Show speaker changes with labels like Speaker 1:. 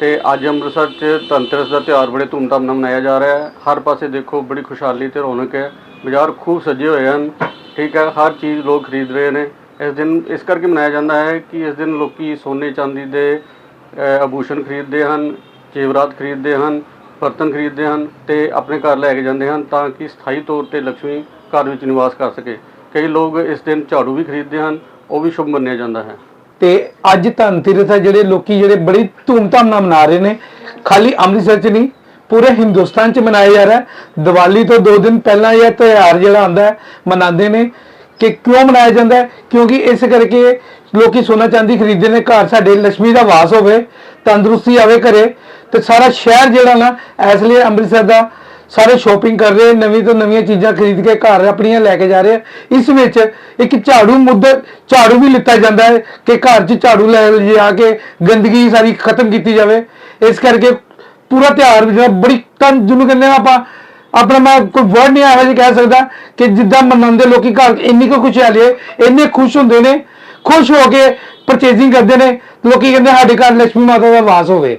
Speaker 1: ਤੇ ਅੱਜ ਅੰਮ੍ਰਿਤਸਰ 'ਚ ਧਨਤੇਰਸ ਦਾ ਤਿਉਹਾਰ ਬੜੇ ਧੂਮਧਾਮ ਨਾਲ ਮਨਾਇਆ ਜਾ ਰਿਹਾ ਹੈ। ਹਰ ਪਾਸੇ ਦੇਖੋ ਬੜੀ ਖੁਸ਼ਹਾਲੀ ਤੇ ਰੌਣਕ ਹੈ। ਬਾਜ਼ਾਰ ਖੂਬ ਸਜੇ ਹੋਏ ਹਨ। ਠੀਕ ਹੈ, ਹਰ ਚੀਜ਼ ਲੋਕ ਖਰੀਦ ਰਹੇ ਨੇ। ਇਸ ਦਿਨ, ਇਸ ਕਰਕੇ ਮਨਾਇਆ ਜਾਂਦਾ ਹੈ ਕਿ ਇਸ ਦਿਨ ਲੋਕੀ ਸੋਨੇ ਚਾਂਦੀ ਦੇ ਆਭੂਸ਼ਣ ਖਰੀਦਦੇ ਹਨ, ਜੇਵਰਾਤ ਖਰੀਦਦੇ ਹਨ, ਬਰਤਨ ਖਰੀਦਦੇ ਹਨ ਤੇ ਆਪਣੇ ਘਰ ਲੈ ਕੇ ਜਾਂਦੇ ਹਨ ਤਾਂ ਕਿ ਸਥਾਈ ਤੌਰ ਤੇ ਲక్ష్ਮੀ ਘਰ ਵਿੱਚ ਨਿਵਾਸ ਕਰ ਸਕੇ। ਕਈ ਲੋਕ ਇਸ ਦਿਨ ਝਾੜੂ ਵੀ ਖਰੀਦਦੇ ਹਨ। ਉਹ ਵੀ ਸ਼ੁਭ ਮੰਨਿਆ ਜਾਂਦਾ ਹੈ।
Speaker 2: ਤੇ ਅੱਜ ਧਨਤੇਰਸ ਹੈ ਜਿਹੜੇ ਲੋਕੀ ਜਿਹੜੇ ਬੜੀ ਧੂਮਧਾਮ ਨਾਲ ਮਨਾ ਰਹੇ ਨੇ। ਖਾਲੀ ਅੰਮ੍ਰਿਤਸਰ 'ਚ ਨਹੀਂ, ਪੂਰੇ ਹਿੰਦੁਸਤਾਨ 'ਚ ਮਨਾਇਆ ਜਾ ਰਿਹਾ ਦੀਵਾਲੀ ਤੋਂ 2 ਦਿਨ ਪਹਿਲਾਂ ਇਹ ਤਿਉਹਾਰ ਜਿਹੜਾ ਆਉਂਦਾ ਮਨਾਉਂਦੇ ਨੇ ਕਿ ਕਿਉਂ ਮਨਾਇਆ ਜਾਂਦਾ ਕਿਉਂਕਿ ਇਸ ਕਰਕੇ ਲੋਕੀ ਸੋਨਾ ਚਾਂਦੀ ਖਰੀਦਦੇ ਨੇ, ਘਰ ਸਾਡੇ ਲక్ష్ਮੀ ਦਾ ਵਾਸ ਹੋਵੇ, ਤੰਦਰੁਸਤੀ ਆਵੇ ਘਰੇ, ਤੇ ਸਾਰਾ ਸ਼ਹਿਰ ਜਿਹੜਾ ਨਾ ਇਸ ਲਈ ਅੰਮ੍ਰਿਤਸਰ ਦਾ ਸਾਰੇ ਸ਼ੋਪਿੰਗ ਕਰ ਰਹੇ, ਨਵੀਂ ਤੋਂ ਨਵੀਆਂ ਚੀਜ਼ਾਂ ਖਰੀਦ ਕੇ ਘਰ ਆਪਣੀਆਂ ਲੈ ਕੇ ਜਾ ਰਹੇ ਆ। ਇਸ ਵਿੱਚ ਇੱਕ ਝਾੜੂ ਮੁੱਦਾ, ਝਾੜੂ ਵੀ ਲਿੱਤਾ ਜਾਂਦਾ ਹੈ ਕਿ ਘਰ 'ਚ ਝਾੜੂ ਲੈ ਜਾ ਕੇ ਗੰਦਗੀ ਸਾਰੀ ਖਤਮ ਕੀਤੀ ਜਾਵੇ ਇਸ ਕਰਕੇ ਪੂਰਾ ਤਿਉਹਾਰ ਜਿਹੜਾ ਬੜੀ ਤਨ ਜਿਹਨੂੰ ਕਹਿੰਦੇ ਆ ਆਪਾਂ, ਆਪਣਾ ਮੈਂ ਕੋਈ ਵਰਡ ਨਹੀਂ ਆਇਆ ਜਿਹਾ ਕਹਿ ਸਕਦਾ ਕਿ ਜਿੱਦਾਂ ਮਨਾਉਂਦੇ ਲੋਕੀ ਘਰ ਇੰਨੀ ਕੁ ਖੁਸ਼ਹਾਲੀ ਹੈ, ਇੰਨੇ ਖੁਸ਼ ਹੁੰਦੇ ਨੇ, ਖੁਸ਼ ਹੋ ਕੇ ਪਰਚੇਜ਼ਿੰਗ ਕਰਦੇ ਨੇ, ਲੋਕੀ ਕਹਿੰਦੇ ਸਾਡੇ ਘਰ ਲక్ష్ਮੀ ਮਾਤਾ ਦਾ ਵਾਸ ਹੋਵੇ